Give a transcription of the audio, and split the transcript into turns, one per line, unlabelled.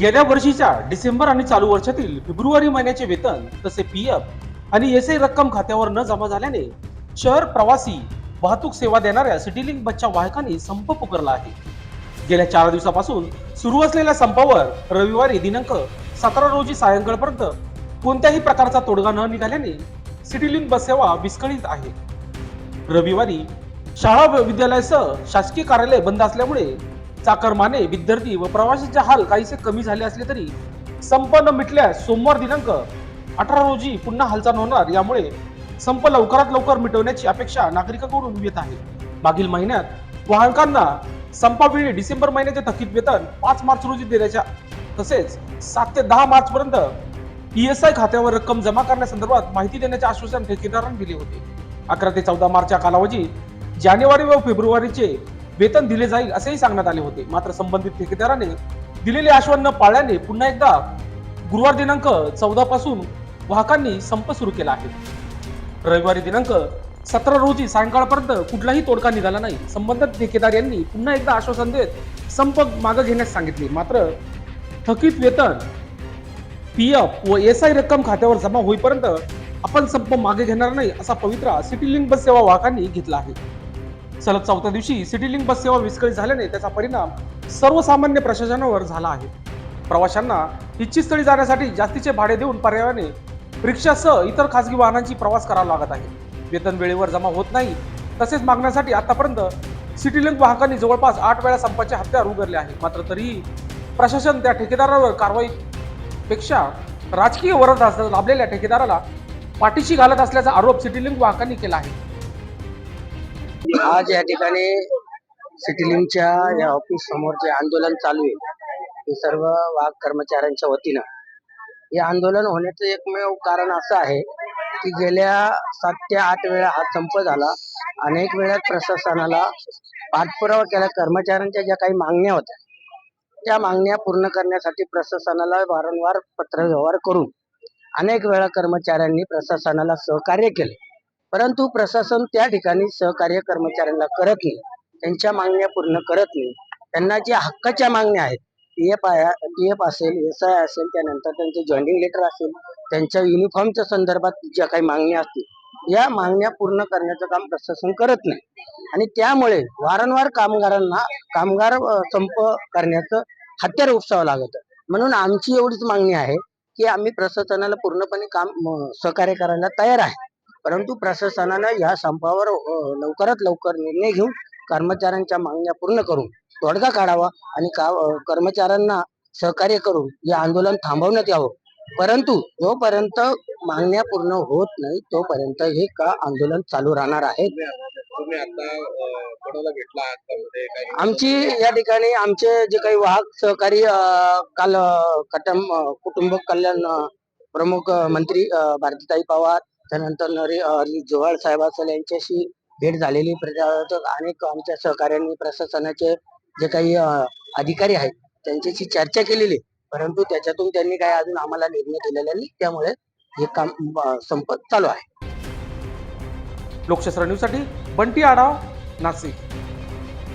गेल्या वर्षीच्या डिसेंबर आणि चालू वर्षातील फेब्रुवारी महिन्याचे वेतन तसे पी एफ आणि एस रक्कम खात्यावर न जमा झाल्याने शहर प्रवासी वाहतूक सेवा देणाऱ्या सिटीलिंक बसच्या वाहकांनी संप पुकारला आहे. गेल्या चार दिवसापासून सुरू असलेल्या संपावर रविवारी दिनांक सतरा रोजी सायंकाळपर्यंत कोणत्याही प्रकारचा तोडगा न निघाल्याने सिटीलिंक बस सेवा विस्कळीत आहे. रविवारी शाळा विद्यालयासह शासकीय कार्यालय बंद असल्यामुळे चाकरमाने विद्यार्थी व प्रवाशांचे हाल काहीसे कमी झाले असले तरी संप न मिटल्यास सोमवार दिनांक अठरा रोजी पुन्हा हालचाल होणार यामुळे संप लवकरात लवकर मिटवण्याची अपेक्षा नागरिकांकडून येत आहे. मागील महिन्यात वाहकांना संपावेळी डिसेंबर महिन्याचे थकीत वेतन पाच मार्च रोजी देण्याच्या तसेच सात ते दहा मार्च पर्यंत ईएसआय खात्यावर रक्कम जमा करण्यासंदर्भात माहिती देण्याचे आश्वासन ठेकेदारांनी दिले होते. अकरा ते चौदा मार्चच्या कालावधीत जानेवारी व फेब्रुवारीचे वेतन दिले जाईल असेही सांगण्यात आले होते. मात्र संबंधित ठेकेदाराने दिलेले आश्वासन न पाळल्याने पुन्हा एकदा गुरुवार दिनांक चौदा पासून वाहकांनी संप सुरू केला आहे. रविवारी दिनांक सतरा रोजी सायंकाळपर्यंत कुठलाही तोडका निघाला नाही. संबंधित ठेकेदार यांनी पुन्हा एकदा आश्वासन देत संप मागे घेण्यास सांगितले. मात्र थकीत वेतन पी एफ व एस आय रक्कम खात्यावर जमा होईपर्यंत आपण संप मागे घेणार नाही असा पवित्रा सिटी लिंक बस सेवा वाहकांनी घेतला आहे. सलग चौथ्या दिवशी सिटी लिंक बस सेवा विस्कळीत झाल्याने त्याचा परिणाम सर्वसामान्य प्रशासनावर झाला आहे. प्रवाशांना इच्छित स्थळी जाण्यासाठी जास्तीचे भाडे देऊन पर्यायाने रिक्षासह इतर खासगी वाहनांची प्रवास करावा लागत आहे. वेतन वेळेवर जमा होत नाही तसेच मागण्यासाठी आतापर्यंत सिटी लिंक वाहकांनी जवळपास आठ वेळा संपाचे हत्यार उघडले आहे मात्र तरीही प्रशासन त्या ठेकेदारावर कारवाई पेक्षा राजकीय वरद लाभलेल्या ठेकेदाराला पाठीशी घालत असल्याचा आरोप सिटीलिंक वाहकांनी केला आहे.
आज या ठिकाणी सिटीलिंगच्या या ऑफिस समोर जे आंदोलन चालू आहे सर्व वाघ कर्मचाऱ्यांच्या वतीनं. हे आंदोलन होण्याचं एकमेव कारण असं आहे की गेल्या सात ते आठ वेळा हा संप झाला. अनेक वेळा प्रशासनाला पाठपुरावा केला कर्मचाऱ्यांच्या ज्या काही मागण्या होत्या त्या मागण्या पूर्ण करण्यासाठी प्रशासनाला वारंवार पत्रव्यवहार करून अनेक वेळा कर्मचाऱ्यांनी प्रशासनाला सहकार्य केले. परंतु प्रशासन त्या ठिकाणी सहकार्य कर्मचाऱ्यांना करत नाही. त्यांच्या मागण्या पूर्ण करत नाही. त्यांना ज्या हक्काच्या मागण्या आहेत पी एफ पी एफ असेल एस आय असेल त्यानंतर त्यांचे जॉईनिंग लेटर असेल त्यांच्या युनिफॉर्मच्या संदर्भात ज्या काही मागण्या असतील या मागण्या पूर्ण करण्याचं काम प्रशासन करत नाही. आणि त्यामुळे वारंवार कामगारांना कामगार संप करण्याचं हत्यार उपसावं लागत. म्हणून आमची एवढीच मागणी आहे की आम्ही प्रशासनाला पूर्णपणे काम सहकार्य करायला तयार आहे. परंतु प्रशासनानं या संपावर लवकरात लवकर निर्णय घेऊन कर्मचाऱ्यांच्या मागण्या पूर्ण करून तोडगा काढावा आणि का कर्मचाऱ्यांना सहकार्य करून हे आंदोलन थांबवण्यात यावं. परंतु जोपर्यंत मागण्या पूर्ण होत नाही तोपर्यंत हे का आंदोलन चालू राहणार आहे? आमची या ठिकाणी आमचे जे काही वाहक सहकारी काल कटम कुटुंब कल्याण प्रमुख मंत्री भारतीताई पवार त्यानंतर नरे अ, जोहाळ साहेब असेल यांच्याशी भेट झालेली प्रजा- अनेक आमच्या सहकार्यांनी प्रशासनाचे जे काही अधिकारी आहेत त्यांच्याशी चर्चा केलेली. परंतु त्याच्यातून त्यांनी काही अजून आम्हाला निर्णय दिलेला नाही. त्यामुळे हे काम संपत संप चालू आहे.
लोकशास्त्र न्यूजसाठी बंटी आढाव नाशिक.